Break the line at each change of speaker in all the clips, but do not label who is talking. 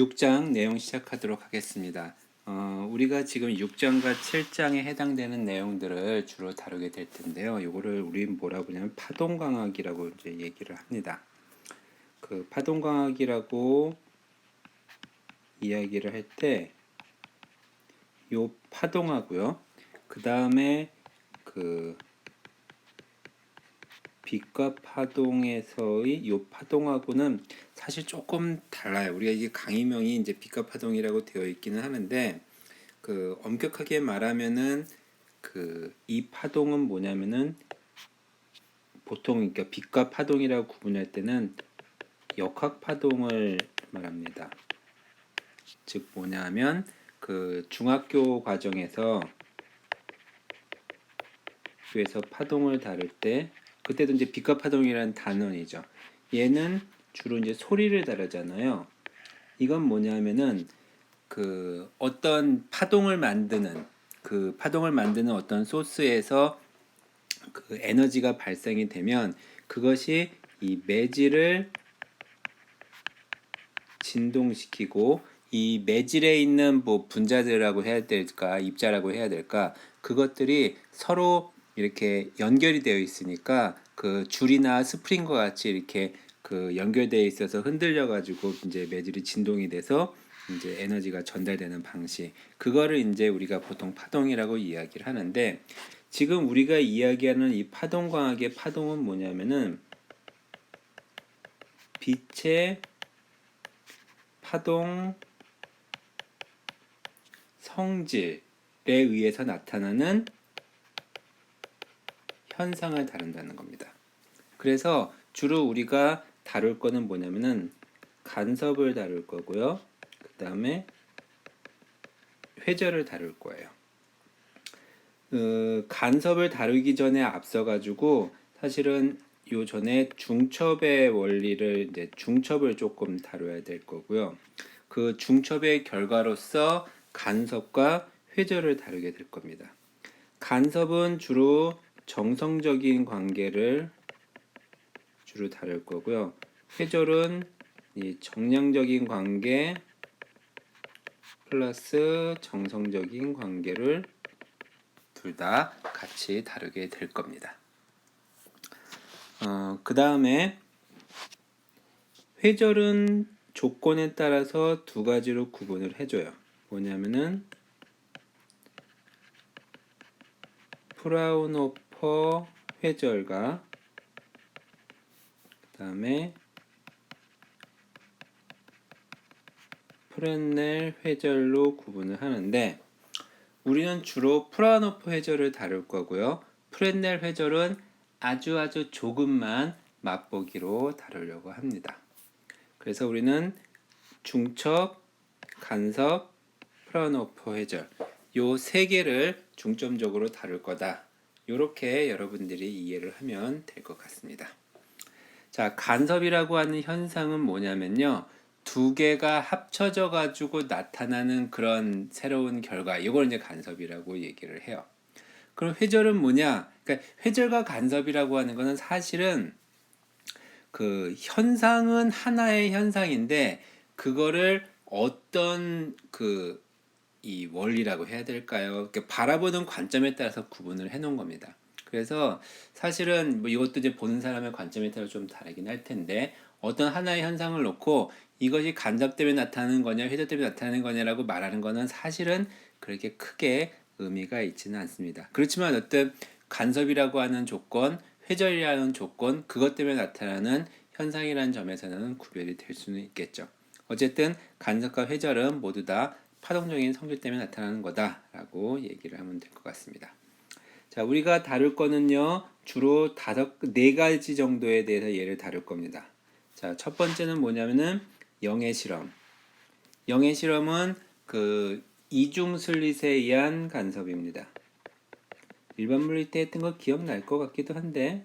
6장 내용 시작하도록 하겠습니다. 어, 우리가 지금 6장과 7장에 해당되는 내용들을 주로 다루게 될 텐데요. 이거를 우리 뭐라고 하냐면 파동광학이라고 이제 얘기를 합니다. 그 파동광학이라고 이야기를 할 때 요 파동하고요. 그 다음에 그 빛과 파동에서의 요 파동하고는 사실 조금 달라요. 우리가 이게 강의명이 이제 빛과 파동이라고 되어 있기는 하는데 그 엄격하게 말하면은 그 이 파동은 뭐냐면은 보통 그러니까 빛과 파동이라고 구분할 때는 역학 파동을 말합니다. 즉 뭐냐면 그 중학교 과정에서 학교에서 파동을 다룰 때 그때도 이제 빛과 파동이라는 단원이죠. 얘는 주로 이제 소리를 다루잖아요. 이건 뭐냐면은 그 어떤 파동을 만드는 그 파동을 만드는 어떤 소스에서 그 에너지가 발생이 되면 그것이 이 매질을 진동시키고 이 매질에 있는 뭐 분자들이라고 해야 될까 입자라고 해야 될까 그것들이 서로 이렇게 연결이 되어 있으니까 그 줄이나 스프링과 같이 이렇게 그 연결되어 있어서 흔들려 가지고 이제 매질이 진동이 돼서 이제 에너지가 전달되는 방식 그거를 이제 우리가 보통 파동이라고 이야기를 하는데 지금 우리가 이야기하는 이 파동 광학의 파동은 뭐냐면은 빛의 파동 성질에 의해서 나타나는 현상을 다룬다는 겁니다. 그래서 주로 우리가 다룰 거는 뭐냐면은 간섭을 다룰 거고요. 그 다음에 회절을 다룰 거예요. 그 간섭을 다루기 전에 앞서 가지고 사실은 요 전에 중첩의 원리를 이제 중첩을 조금 다뤄야 될 거고요. 그 중첩의 결과로서 간섭과 회절을 다루게 될 겁니다. 간섭은 주로 정성적인 관계를 주로 다룰 거고요. 회절은 이 정량적인 관계 플러스 정성적인 관계를 둘 다 같이 다루게 될 겁니다. 어, 그 다음에 회절은 조건에 따라서 두 가지로 구분을 해줘요. 뭐냐면은 프라우노퍼 회절과 그 다음에 프렌넬 회절로 구분을 하는데 우리는 주로 프라우노퍼 회절을 다룰 거고요. 프렌넬 회절은 아주 아주 조금만 맛보기로 다루려고 합니다. 그래서 우리는 중첩, 간섭, 프라우노퍼 회절 요 세 개를 중점적으로 다룰 거다. 이렇게 여러분들이 이해를 하면 될 것 같습니다. 자, 간섭이라고 하는 현상은 뭐냐면요. 두 개가 합쳐져 가지고 나타나는 그런 새로운 결과. 이걸 이제 간섭이라고 얘기를 해요. 그럼 회절은 뭐냐? 그러니까 회절과 간섭이라고 하는 것은 사실은 그 현상은 하나의 현상인데 그거를 어떤 그 이 원리라고 해야 될까요? 바라보는 관점에 따라서 구분을 해 놓은 겁니다. 그래서 사실은 뭐 이것도 이제 보는 사람의 관점에 따라 좀 다르긴 할 텐데 어떤 하나의 현상을 놓고 이것이 간섭 때문에 나타나는 거냐 회절 때문에 나타나는 거냐라고 말하는 거는 사실은 그렇게 크게 의미가 있지는 않습니다. 그렇지만 어떤 간섭이라고 하는 조건, 회절이라는 조건, 그것 때문에 나타나는 현상이라는 점에서는 구별이 될 수는 있겠죠. 어쨌든 간섭과 회절은 모두 다 파동적인 성질 때문에 나타나는 거다라고 얘기를 하면 될 것 같습니다. 자, 우리가 다룰 거는요, 주로 다섯, 네 가지 정도에 대해서 예를 다룰 겁니다. 자, 첫 번째는 뭐냐면은 영의 실험. 영의 실험은 그 이중 슬릿에 의한 간섭입니다. 일반 물리 때 했던 거 기억날 것 같기도 한데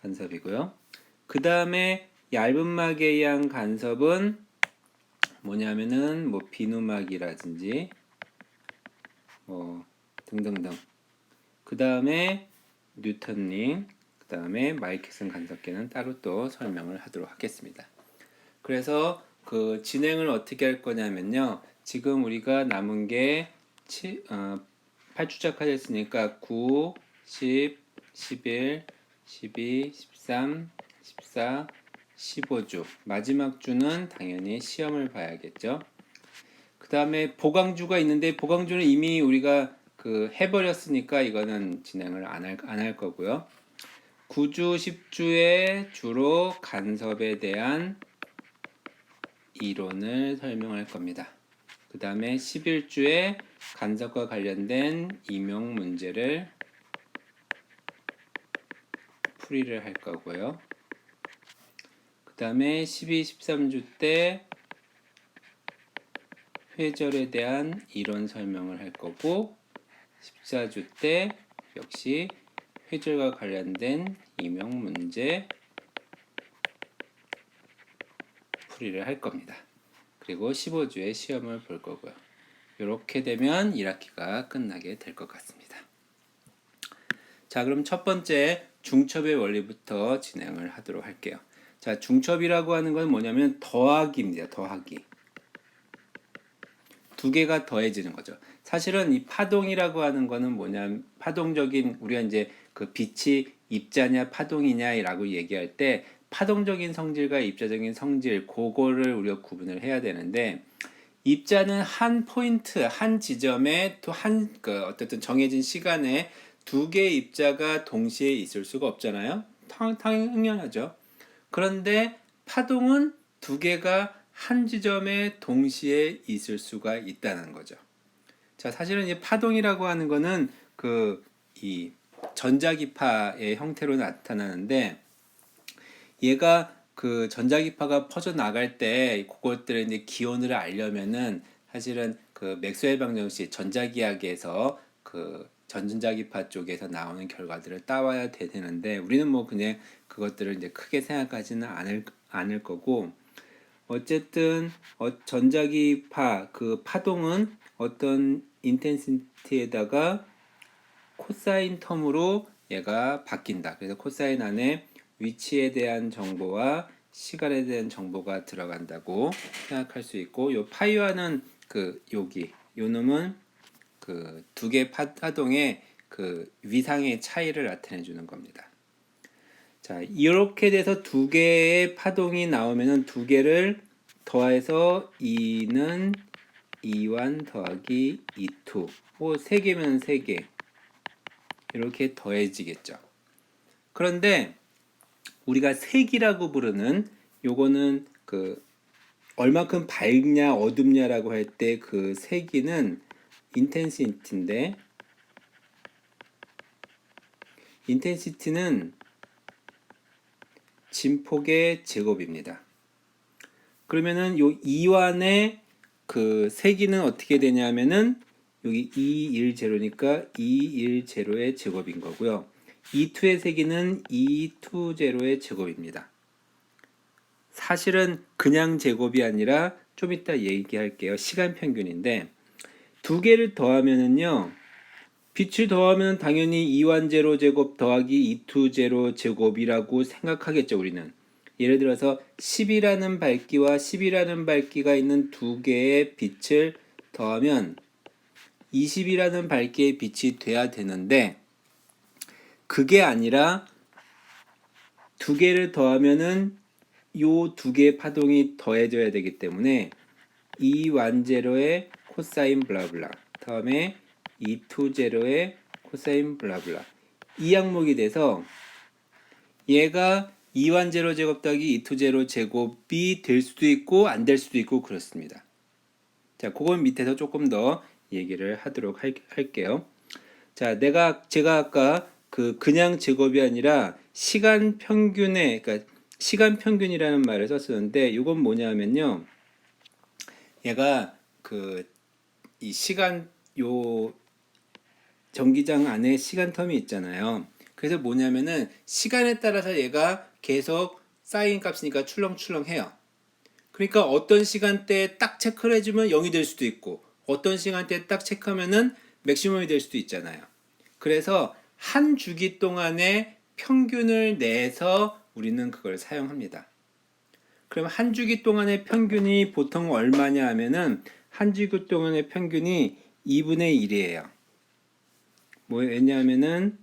간섭이고요. 그 다음에 얇은 막에 의한 간섭은 뭐냐면은 뭐 비누막이라든지 뭐 등등등. 그 다음에 뉴턴링, 그 다음에 마이켓슨 간섭계는 따로 또 설명을 하도록 하겠습니다. 그래서 그 진행을 어떻게 할 거냐면요. 지금 우리가 남은 게 7, 어, 8주차까지 했으니까 9, 10, 11, 12, 13, 14, 15주. 마지막 주는 당연히 시험을 봐야겠죠. 그 다음에 보강주가 있는데 보강주는 이미 우리가 그 해버렸으니까 이거는 진행을 안 할 안 할 거고요. 9주, 10주에 주로 간섭에 대한 이론을 설명할 겁니다. 그 다음에 11주에 간섭과 관련된 임용 문제를 풀이를 할 거고요. 그 다음에 12, 13주 때 회절에 대한 이론 설명을 할 거고 14주 때 역시 회절과 관련된 임용 문제 풀이를 할 겁니다. 그리고 15주에 시험을 볼 거고요. 이렇게 되면 1학기가 끝나게 될 것 같습니다. 자, 그럼 첫 번째 중첩의 원리부터 진행을 하도록 할게요. 자, 중첩이라고 하는 건 뭐냐면 더하기입니다. 더하기. 두 개가 더해지는 거죠. 사실은 이 파동이라고 하는 거는 뭐냐면 파동적인 우리가 이제 그 빛이 입자냐 파동이냐라고 얘기할 때 파동적인 성질과 입자적인 성질 그거를 우리가 구분을 해야 되는데 입자는 한 포인트 한 지점에 또 한 그 어쨌든 정해진 시간에 두 개의 입자가 동시에 있을 수가 없잖아요. 당, 당연하죠. 그런데 파동은 두 개가 한 지점에 동시에 있을 수가 있다는 거죠. 자, 사실은 이 파동이라고 하는 거는 그 이 전자기파의 형태로 나타나는데 얘가 그 전자기파가 퍼져 나갈 때 그것들의 이제 기온을 알려면은 사실은 그 맥스웰 방정식 전자기학에서 그 전전자기파 쪽에서 나오는 결과들을 따와야 되는데 우리는 뭐 그냥 그것들을 이제 크게 생각하지는 않을 않을 거고 어쨌든 어, 전자기파 그 파동은 어떤 인텐시티에다가 코사인 텀으로 얘가 바뀐다. 그래서 코사인 안에 위치에 대한 정보와 시간에 대한 정보가 들어간다고 생각할 수 있고 요 파이와는 그 여기 요 놈은 그 두 개 파동의 그 위상의 차이를 나타내 주는 겁니다. 자, 이렇게 돼서 두 개의 파동이 나오면은 두 개를 더해서 2는 2완 더하기 2투. 뭐 세 개면 세 개. 이렇게 더해지겠죠. 그런데 우리가 색이라고 부르는 요거는 그 얼마큼 밝냐 어둡냐라고 할 때그 세기는 인텐시티인데 인텐시티는 진폭의 제곱입니다. 그러면은 요 이완의 그 세기는 어떻게 되냐면은 여기 2, 1, 제로니까 2, 1, 제로의 제곱인 거고요. 2, 2의 세기는 2, 2, 제로의 제곱입니다. 사실은 그냥 제곱이 아니라 좀 이따 얘기할게요. 시간 평균인데 두 개를 더하면은요. 빛을 더하면 당연히 2완 제로 제곱 더하기 2투 제로 제곱이라고 생각하겠죠, 우리는. 예를 들어서 10이라는 밝기와 10이라는 밝기가 있는 두 개의 빛을 더하면 20이라는 밝기의 빛이 돼야 되는데 그게 아니라 두 개를 더하면은 요 두 개의 파동이 더해져야 되기 때문에 이 완제로의 코사인 블라블라 다음에 이 투제로의 코사인 블라블라 이 항목이 돼서 얘가 2완 제로 제곱 더하기 2투 제로 제곱이 될 수도 있고 안 될 수도 있고 그렇습니다. 자, 그건 밑에서 조금 더 얘기를 하도록 할, 할게요. 자, 내가 제가 아까 그 그냥 제곱이 아니라 시간 평균에 그러니까 시간 평균이라는 말을 썼었는데 이건 뭐냐면요. 얘가 그 이 시간 요 전기장 안에 시간 텀이 있잖아요. 그래서 뭐냐면은 시간에 따라서 얘가 계속 쌓인 값이니까 출렁출렁해요. 그러니까 어떤 시간대에 딱 체크를 해주면 0이 될 수도 있고 어떤 시간대에 딱 체크하면은 맥시멈이 될 수도 있잖아요. 그래서 한 주기 동안에 평균을 내서 우리는 그걸 사용합니다. 그럼 한 주기 동안의 평균이 보통 얼마냐 하면은 한 주기 동안의 평균이 2분의 1이에요. 뭐 왜냐하면은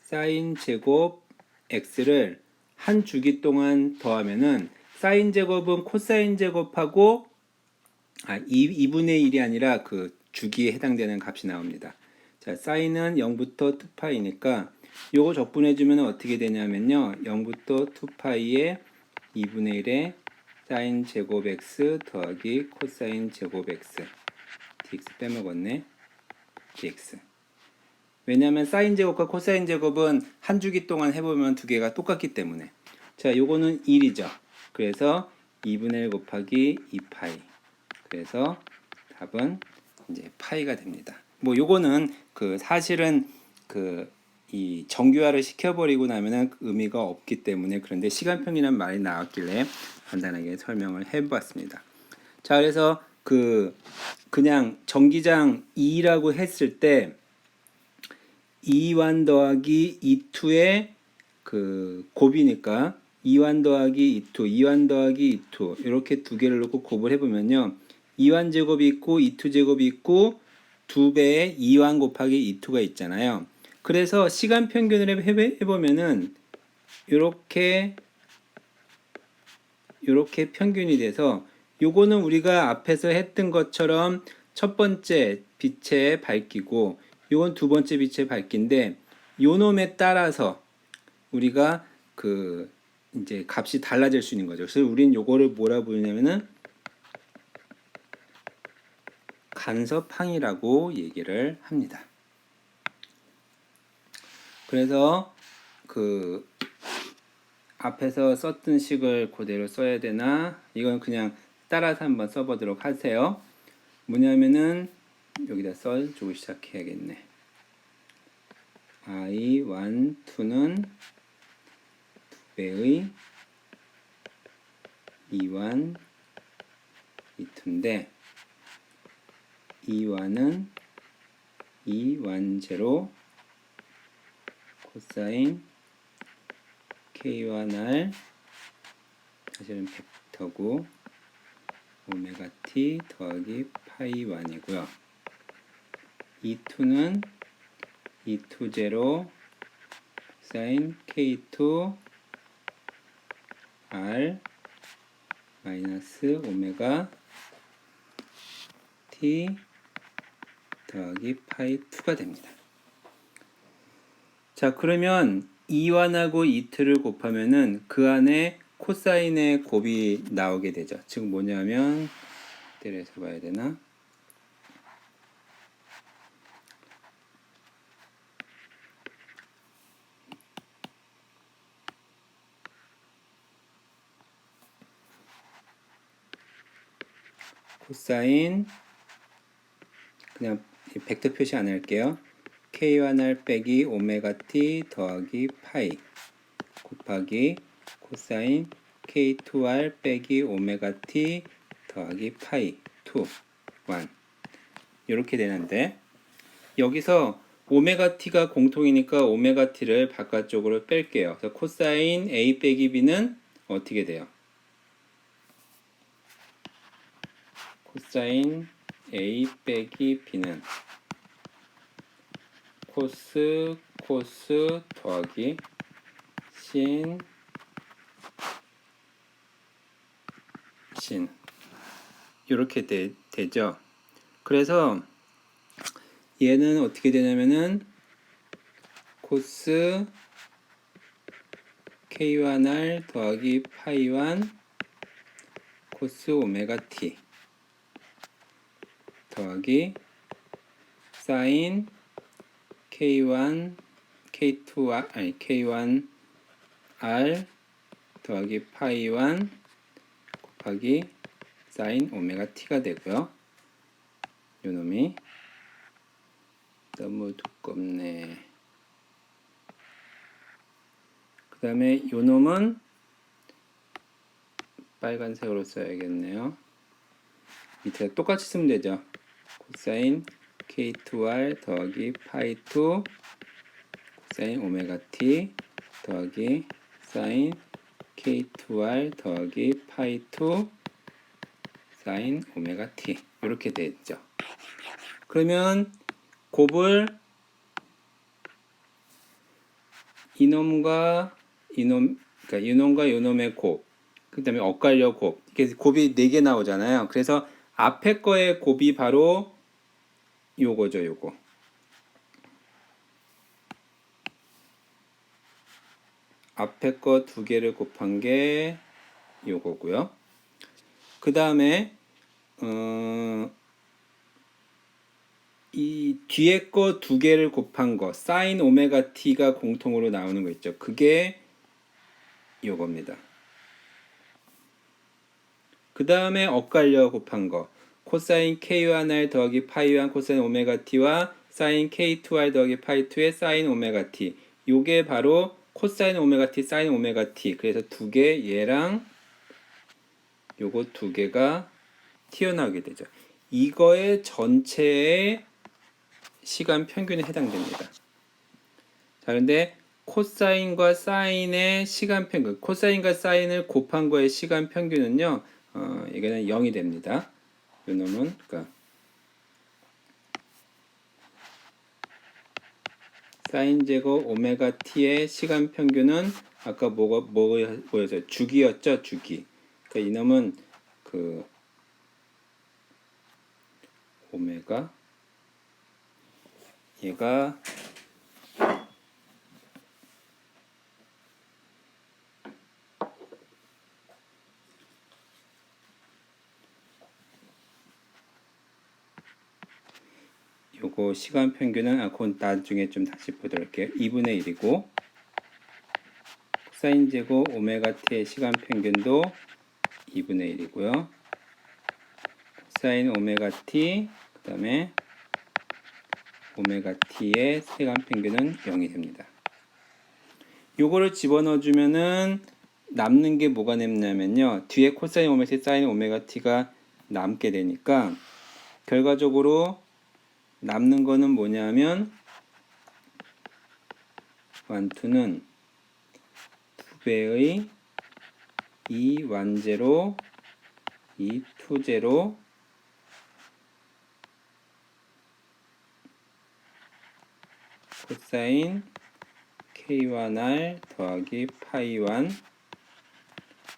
사인 제곱 x를 한 주기 동안 더하면은 사인 제곱은 코사인 제곱하고 아, 2, 2분의 1이 아니라 그 주기에 해당되는 값이 나옵니다. 자, 사인은 0부터 2파이니까 요거 적분해 주면 어떻게 되냐면요. 0부터 2파이에 2분의 1에 사인 제곱 x 더하기 코사인 제곱 x. Dx 빼먹었네. dx. 왜냐하면 사인 제곱과 코사인 제곱은 한 주기 동안 해보면 두 개가 똑같기 때문에. 자 요거는 1이죠. 그래서 2분의 1 곱하기 2파이. 그래서 답은 이제 파이가 됩니다. 뭐 요거는 그 사실은 그 이 정규화를 시켜버리고 나면은 의미가 없기 때문에 그런데 시간평이라는 말이 나왔길래 간단하게 설명을 해봤습니다. 자 그래서 그 그냥 정기장 2라고 했을 때 2완 더하기 2투의 그 곱이니까 2완 더하기 2투, 2완 더하기 2투 이렇게 두 개를 놓고 곱을 해보면요. 2완 제곱이 있고 2투 제곱이 있고 두 배의 2완 곱하기 2투가 있잖아요 그래서 시간 평균을 해- 해보면은 이렇게 이렇게 평균이 돼서 요거는 우리가 앞에서 했던 것처럼 첫 번째 빛의 밝기고 요건 두 번째 빛의 밝기인데 요 놈에 따라서 우리가 그 이제 값이 달라질 수 있는 거죠. 그래서 우리는 요거를 뭐라 부르냐면은 간섭항이라고 얘기를 합니다. 그래서 그 앞에서 썼던 식을 그대로 써야 되나? 이건 그냥 따라서 한번 써보도록 하세요. 뭐냐면은 여기다 써주고 시작해야겠네. i 1, 2는 두 배의 2완 2투인데 2완은 2완제로 코사인 K1 R 사실은 벡터고 오메가 T 더하기 파이 1이고요. E2는 E2 제로 사인 K2 R 마이너스 오메가 T 더하기 파이 2가 됩니다. 자, 그러면 2완하고 2트를 곱하면은 그 안에 코사인의 곱이 나오게 되죠. 즉 뭐냐면 때려서 봐야 되나? 코사인 그냥 벡터 표시 안 할게요. K1R 빼기 오메가 T 더하기 파이 곱하기 코사인 K2R 빼기 오메가 T 더하기 파이 2 1 이렇게 되는데 여기서 오메가 T가 공통이니까 오메가 T를 바깥쪽으로 뺄게요. 그래서 코사인 A 빼기 B는 어떻게 돼요? 코사인 A 빼기 B는 코스 코스 더하기. 신. 신. 이렇게 되, 되죠. 그래서 얘는 어떻게 되냐면은 코스 K1R 더하기 파이1 코스 오메가 T 더하기 사인 K1 K2R 아니 K1 R 더하기 파이 1 곱하기 사인 오메가 T가 되고요. 요 놈이 너무 두껍네. 그 다음에 요 놈은 빨간색으로 써야겠네요. 밑에 똑같이 쓰면 되죠. 코사인 K2R 더하기 파이 2 코사인 오메가 t 더하기 사인 k2r 더하기 파이 2 사인 오메가 t 이렇게 되죠. 그러면 곱을 이놈과 이놈 그러니까 이놈과 이놈의 곱 그다음에 엇갈려 곱 이렇게 곱이 네 개 나오잖아요. 그래서 앞에 거의 곱이 바로 요거죠, 요거. 앞에 거 두 개를 곱한 게 요거고요. 그 다음에 어, 이 뒤에 거 두 개를 곱한 거 사인 오메가 t가 공통으로 나오는 거 있죠. 그게 요겁니다. 그 다음에 엇갈려 곱한 거 코사인 k1r 더하기 파이1 코사인 오메가 t와 사인 k2r 더하기 파이 2의 사인 오메가 t 요게 바로 코사인 오메가 t 사인 오메가 t 그래서 두 개 얘랑 요거 두 개가 튀어나오게 되죠. 이거의 전체의 시간 평균에 해당됩니다. 자, 근데 코사인과 사인의 시간 평균, 코사인과 사인을 곱한 거의 시간 평균은요, 어, 이거는 0이 됩니다. 요 놈은, 그러니까 사인 제곱 오메가 t의 시간 평균은 아까 뭐가 뭐였어요? 주기였죠, 주기. 그러니까 이놈은 그 오메가 얘가 시간 평균은 아 그건 나중에 좀 다시 보도록 할게요. 2분의 1이고 사인 제곱 오메가 t의 시간 평균도 2분의 1이고요. 사인 오메가 t 그 다음에 오메가 t의 시간 평균은 0이 됩니다. 요거를 집어넣어 주면은 남는 게 뭐가 남냐면요. 뒤에 코사인 오메가 t 사인 오메가 t가 남게 되니까 결과적으로 남는 거는 뭐냐면 완투는 두 배의 이 완제로 이 투제로 코사인 k1r 더하기 파이1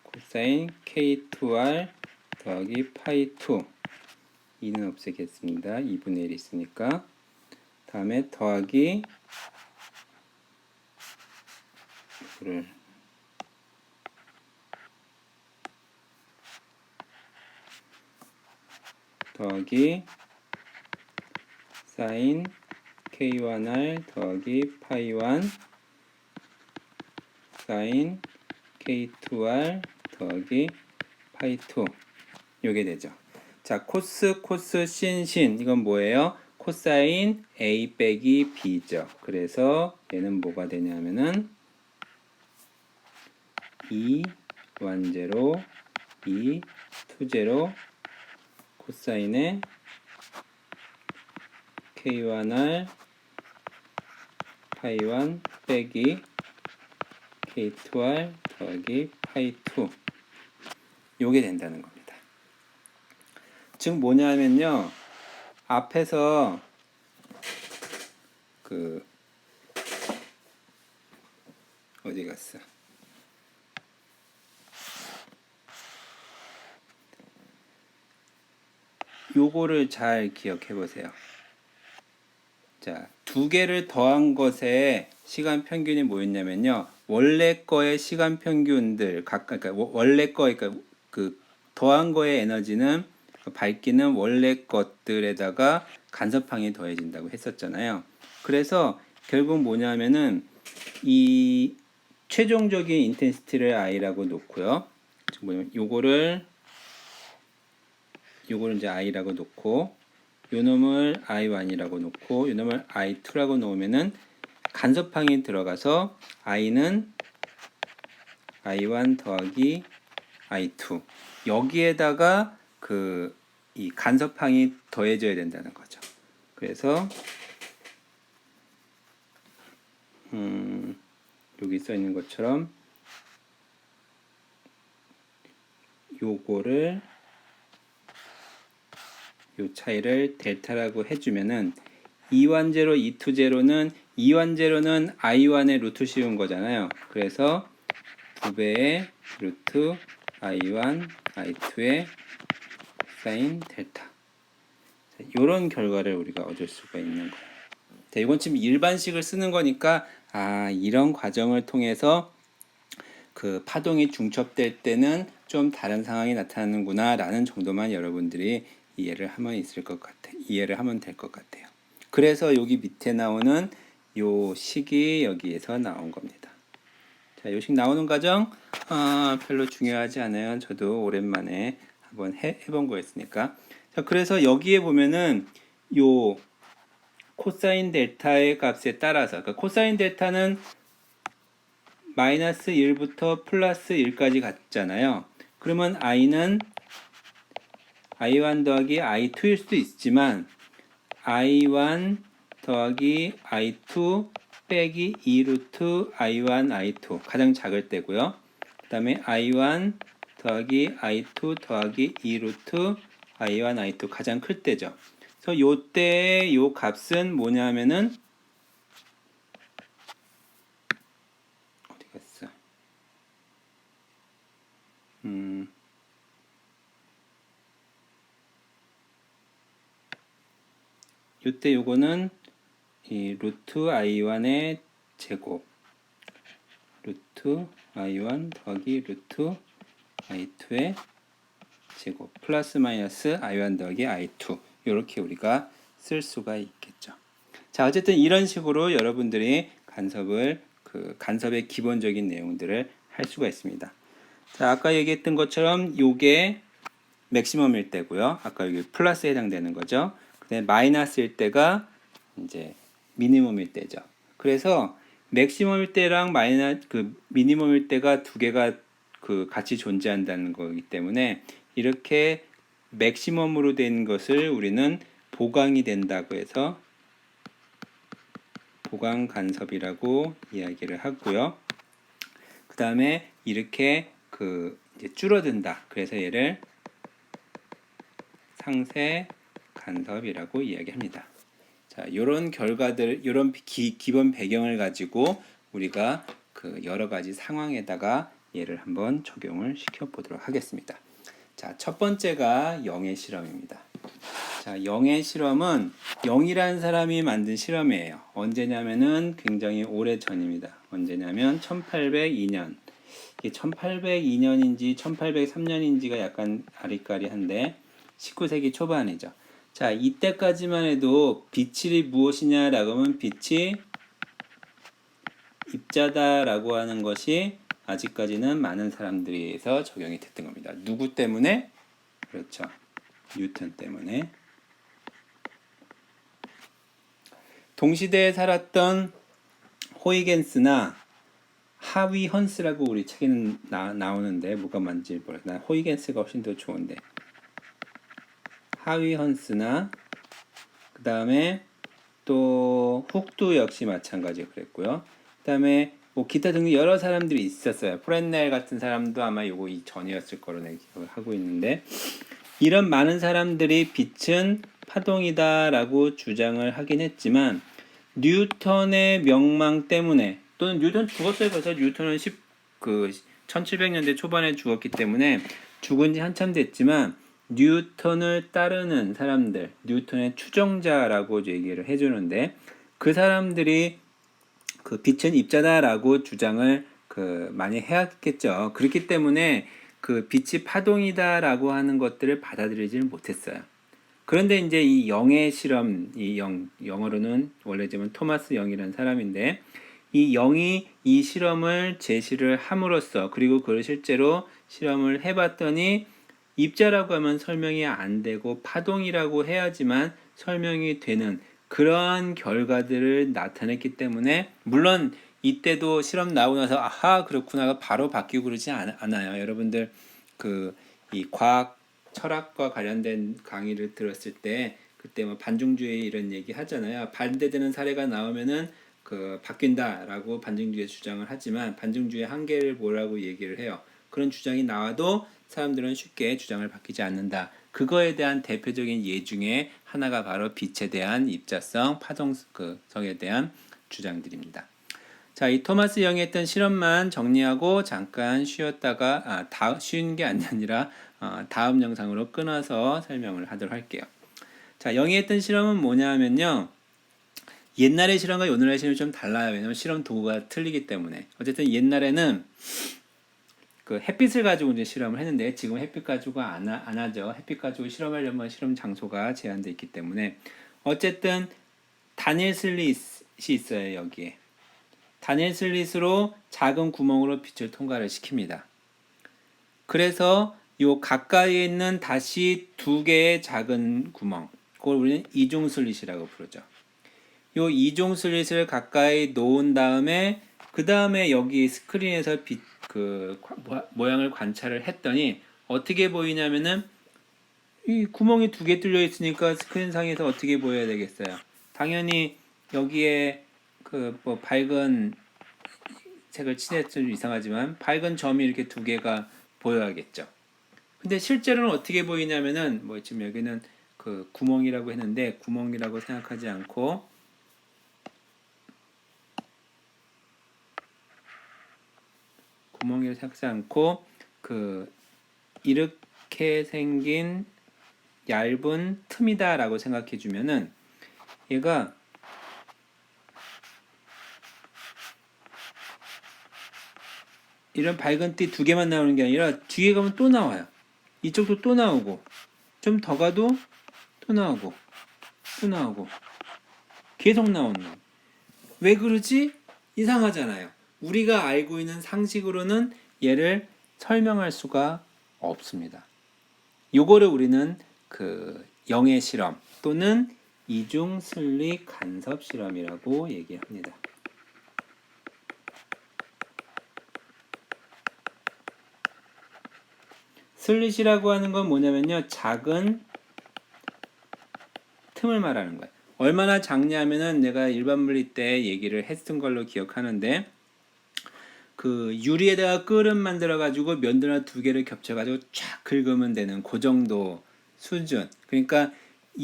코사인 k2r 더하기 파이2 2는 없애겠습니다. 2분의 1 있으니까 다음에 더하기 이거를 더하기 사인 k1r 더하기 파이1 사인 k2r 더하기 파이2 요게 되죠. 자, 코스, 코스, 신, 신. 이건 뭐예요? 코사인 A 빼기 B죠. 그래서 얘는 뭐가 되냐면은 2 완제로 2 투제로 코사인의 K1R 파이1 빼기 K2R 더하기 파이2 요게 된다는 겁니다. 즉 뭐냐면요. 앞에서 그 어디 갔어? 요거를 잘 기억해 보세요. 자, 두 개를 더한 것의 시간 평균이 뭐였냐면요. 원래 거의 시간 평균들 각각 그러니까 원래 거 그러니까 그 더한 거의 에너지는 밝기는 원래 것들에다가 간섭항이 더해진다고 했었잖아요. 그래서 결국 뭐냐면은 이 최종적인 인텐시티를 i라고 놓고요. 뭐냐면 요거를 요거를 이제 i라고 놓고 요 놈을 i1이라고 놓고 요 놈을 i2라고 놓으면은 간섭항이 들어가서 i는 i1 더하기 i2 여기에다가 그 이 간섭항이 더해져야 된다는 거죠. 그래서 음, 여기 써 있는 것처럼 요거를 요 차이를 델타라고 해주면은 2원 제로, 2투 제로는 2원 제로는 i1의 루트 씌운 거잖아요. 그래서 두 배의 루트 i1, i2의 사인 델타. 이런 결과를 우리가 얻을 수가 있는 거예요. 자, 이건 지금 일반식을 쓰는 거니까 아 이런 과정을 통해서 그 파동이 중첩될 때는 좀 다른 상황이 나타나는구나라는 정도만 여러분들이 이해를 하면 있을 것 같아. 이해를 하면 될 것 같아요. 그래서 여기 밑에 나오는 요 식이 여기에서 나온 겁니다. 자, 요식 나오는 과정 아, 별로 중요하지 않아요. 저도 오랜만에 한번 해, 해본 거였으니까. 자, 그래서 여기에 보면은 요 코사인 델타의 값에 따라서 그러니까 코사인 델타는 마이너스 1부터 플러스 1까지 갔잖아요. 그러면 i는 i1 더하기 i2일 수도 있지만 i1 더하기 i2 빼기 2루트 i1 i2 가장 작을 때고요. 그 다음에 i1 더하기 i2 더하기 2루트 i1 i2 가장 클 때죠. 그래서 요때의 요 값은 뭐냐면은 어디 갔어? 음. 요때 요거는 이 루트 i1의 제곱 루트 i1 더하기 루트 i2의 제곱 플러스 마이너스 i1 더하기 i2 이렇게 우리가 쓸 수가 있겠죠. 자 어쨌든 이런 식으로 여러분들이 간섭을 그 간섭의 기본적인 내용들을 할 수가 있습니다. 자 아까 얘기했던 것처럼 요게 맥시멈일 때고요. 아까 여기 플러스에 해당되는 거죠. 근데 마이너스일 때가 이제 미니멈일 때죠. 그래서 맥시멈일 때랑 마이너 그 미니멈일 때가 두 개가 그 같이 존재한다는 거기 때문에 이렇게 맥시멈으로 된 것을 우리는 보강이 된다고 해서 보강 간섭이라고 이야기를 하고요. 그 다음에 이렇게 그 이제 줄어든다. 그래서 얘를 상세 간섭이라고 이야기합니다. 자, 이런 결과들, 이런 기본 배경을 가지고 우리가 그 여러 가지 상황에다가 얘를 한번 적용을 시켜 보도록 하겠습니다. 자, 첫 번째가 영의 실험입니다. 자, 영의 실험은 영이라는 사람이 만든 실험이에요. 언제냐면은 굉장히 오래 전입니다. 언제냐면 1802년. 이게 1802년인지 1803년인지가 약간 아리까리한데 19세기 초반이죠. 자, 이때까지만 해도 빛이 무엇이냐라고 하면 빛이 입자다라고 하는 것이 아직까지는 많은 사람들에 의해서 적용이 됐던 겁니다. 누구 때문에? 그렇죠. 뉴턴 때문에. 동시대에 살았던 호이겐스나 하위 헌스라고 우리 책에는 나, 나오는데 뭐가 맞는지 모르겠어. 난 호이겐스가 훨씬 더 좋은데. 하위 헌스나 그 다음에 또 훅도 역시 마찬가지 그랬고요. 그 다음에 뭐 기타 등등 여러 사람들이 있었어요. 프렌넬 같은 사람도 아마 요거 이 전이었을 거로 내 기억을 하고 있는데 이런 많은 사람들이 빛은 파동이다라고 주장을 하긴 했지만 뉴턴의 명망 때문에 또는 뉴턴 죽었어요. 그래서 뉴턴은 10, 그 1700년대 초반에 죽었기 때문에 죽은 지 한참 됐지만 뉴턴을 따르는 사람들, 뉴턴의 추종자라고 얘기를 해주는데 그 사람들이 그 빛은 입자다라고 주장을 그 많이 해왔겠죠. 그렇기 때문에 그 빛이 파동이다라고 하는 것들을 받아들이지는 못했어요. 그런데 이제 이 영의 실험, 이 영, 영어로는 원래 지금 토마스 영이라는 사람인데 이 영이 이 실험을 제시를 함으로써 그리고 그걸 실제로 실험을 해봤더니 입자라고 하면 설명이 안 되고 파동이라고 해야지만 설명이 되는 그러한 결과들을 나타냈기 때문에 물론 이때도 실험 나오고 나서 아하 그렇구나가 바로 바뀌고 그러지 않, 아요 여러분들 그 이 과학 철학과 관련된 강의를 들었을 때 그때 뭐 반중주의 이런 얘기 하잖아요. 반대되는 사례가 나오면은 그 바뀐다라고 반증주의 주장을 하지만 반증주의 한계를 뭐라고 얘기를 해요. 그런 주장이 나와도 사람들은 쉽게 주장을 바뀌지 않는다. 그거에 대한 대표적인 예 중에 하나가 바로 빛에 대한 입자성, 파동성에 대한 주장들입니다. 자, 이 토마스 영이 했던 실험만 정리하고 잠깐 쉬었다가 아, 다 쉬는 게 아니라 어, 다음 영상으로 끊어서 설명을 하도록 할게요. 자, 영이 했던 실험은 뭐냐면요. 옛날의 실험과 오늘의 실험이 좀 달라요. 왜냐면 실험 도구가 틀리기 때문에. 어쨌든 옛날에는 그 햇빛을 가지고 이제 실험을 했는데 지금 햇빛 가지고 안, 하, 안 하죠. 햇빛 가지고 실험하려면 실험 장소가 제한되어 있기 때문에 어쨌든 다니엘 슬릿이 있어요 여기에. 다니엘 슬릿으로 작은 구멍으로 빛을 통과를 시킵니다. 그래서 요 가까이에 있는 다시 두 개의 작은 구멍, 그걸 우리는 이중 슬릿이라고 부르죠. 요 이중 슬릿을 가까이 놓은 다음에 그 다음에 여기 스크린에서 빛, 그 모양을 관찰을 했더니 어떻게 보이냐면은 이 구멍이 두 개 뚫려 있으니까 스크린상에서 어떻게 보여야 되겠어요? 당연히 여기에 그 뭐 밝은 색을 칠했좀 이상하지만 밝은 점이 이렇게 두 개가 보여야겠죠. 근데 실제로는 어떻게 보이냐면은 뭐 지금 여기는 그 구멍이라고 했는데 구멍이라고 생각하지 않고 구멍이라고 생각하지 않고 그 이렇게 생긴 얇은 틈이다라고 생각해 주면은 얘가 이런 밝은 띠 두 개만 나오는 게 아니라 뒤에 가면 또 나와요. 이쪽도 또 나오고 좀 더 가도 또 나오고 또 나오고 계속 나오는. 왜 그러지? 이상하잖아요. 우리가 알고 있는 상식으로는 얘를 설명할 수가 없습니다. 요거를 우리는 그 영의 실험 또는 이중 슬릭 간섭 실험이라고 얘기합니다. 슬릿이라고 하는 건 뭐냐면요. 작은 틈을 말하는 거예요. 얼마나 작냐면은 내가 일반 물리 때 얘기를 했던 걸로 기억하는데 그 유리에다가 끓음 만들어 가지고 면도나 두 개를 겹쳐 가지고 쫙 긁으면 되는 그 정도 수준. 그러니까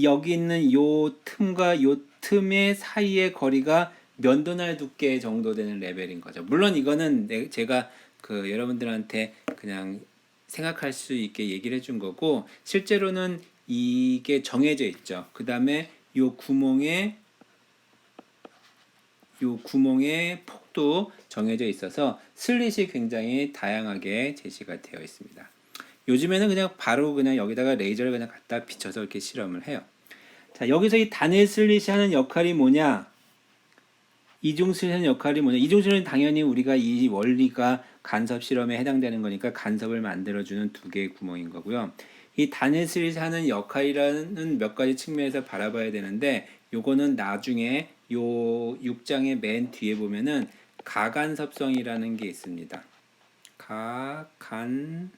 여기 있는 요 틈과 요 틈의 사이의 거리가 면도날 두께 정도 되는 레벨인 거죠. 물론 이거는 내- 제가 그 여러분들한테 그냥 생각할 수 있게 얘기를 해준 거고 실제로는 이게 정해져 있죠. 그 다음에 요 구멍에 요 구멍의 폭 도 정해져 있어서 슬릿이 굉장히 다양하게 제시가 되어 있습니다. 요즘에는 그냥 바로 그냥 여기다가 레이저를 그냥 갖다 비춰서 이렇게 실험을 해요. 자 여기서 이 단일 슬릿이 하는 역할이 뭐냐? 이중 슬릿 하는 역할이 뭐냐? 이중 슬릿은 당연히 우리가 이 원리가 간섭 실험에 해당되는 거니까 간섭을 만들어주는 두 개의 구멍인 거고요. 이 단일 슬릿이 하는 역할이라는 몇 가지 측면에서 바라봐야 되는데 요거는 나중에 요 6장의 맨 뒤에 보면은 가간섭성이라는 게 있습니다. 가간섭성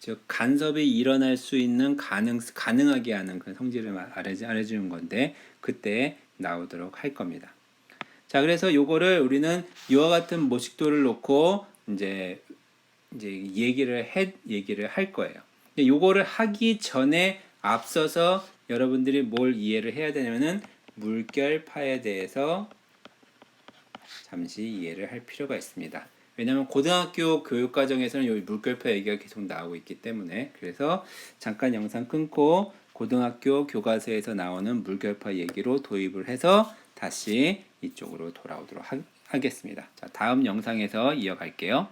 즉 간섭이 일어날 수 있는 가능 가능하게 하는 그 성질을 알려주는 건데 그때 나오도록 할 겁니다. 자 그래서 요거를 우리는 이와 같은 모식도를 놓고 이제 이제 얘기를 해 얘기를 할 거예요. 요거를 하기 전에 앞서서 여러분들이 뭘 이해를 해야 되냐면은 물결파에 대해서 잠시 이해를 할 필요가 있습니다. 왜냐하면 고등학교 교육 과정에서는 요 물결파 얘기가 계속 나오고 있기 때문에 그래서 잠깐 영상 끊고 고등학교 교과서에서 나오는 물결파 얘기로 도입을 해서 다시 이쪽으로 돌아오도록 하, 하겠습니다. 자, 다음 영상에서 이어갈게요.